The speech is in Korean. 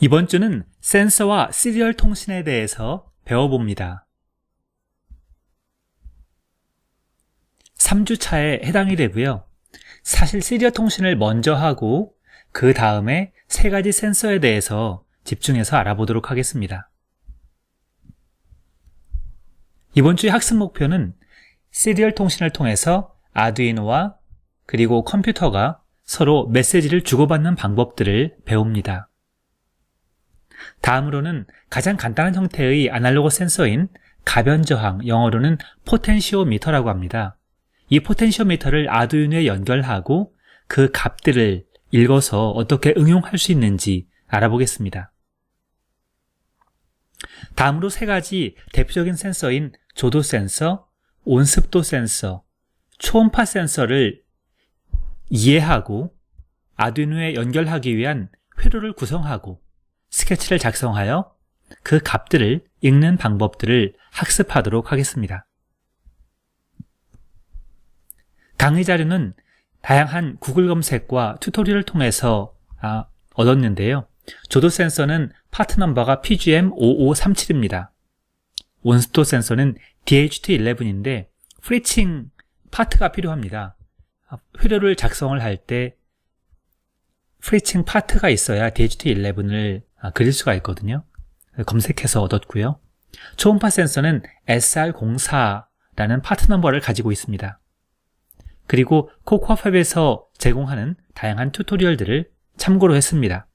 이번 주는 센서와 시리얼 통신에 대해서 배워봅니다. 3주차에 해당이 되고요. 사실 시리얼 통신을 먼저 하고 그 다음에 세 가지 센서에 대해서 집중해서 알아보도록 하겠습니다. 이번 주의 학습 목표는 시리얼 통신을 통해서 아두이노와 그리고 컴퓨터가 서로 메시지를 주고받는 방법들을 배웁니다. 다음으로는 가장 간단한 형태의 아날로그 센서인 가변 저항, 영어로는 포텐시오미터라고 합니다. 이 포텐시오미터를 아두이노에 연결하고 그 값들을 읽어서 어떻게 응용할 수 있는지 알아보겠습니다. 다음으로 세 가지 대표적인 센서인 조도 센서, 온습도 센서, 초음파 센서를 이해하고 아두이노에 연결하기 위한 회로를 구성하고 스케치를 작성하여 그 값들을 읽는 방법들을 학습하도록 하겠습니다. 강의 자료는 다양한 구글 검색과 튜토리얼을 통해서 아, 얻었는데요. 조도 센서는 파트 넘버가 PGM5537입니다. 온스토 센서는 DHT11인데 프리칭 파트가 필요합니다. 회로를 작성을 할 때 프리칭 파트가 있어야 DHT11을 그릴 수가 있거든요. 검색해서 얻었고요. 초음파 센서는 SR04라는 파트 넘버를 가지고 있습니다. 그리고 코코아팝에서 제공하는 다양한 튜토리얼들을 참고로 했습니다.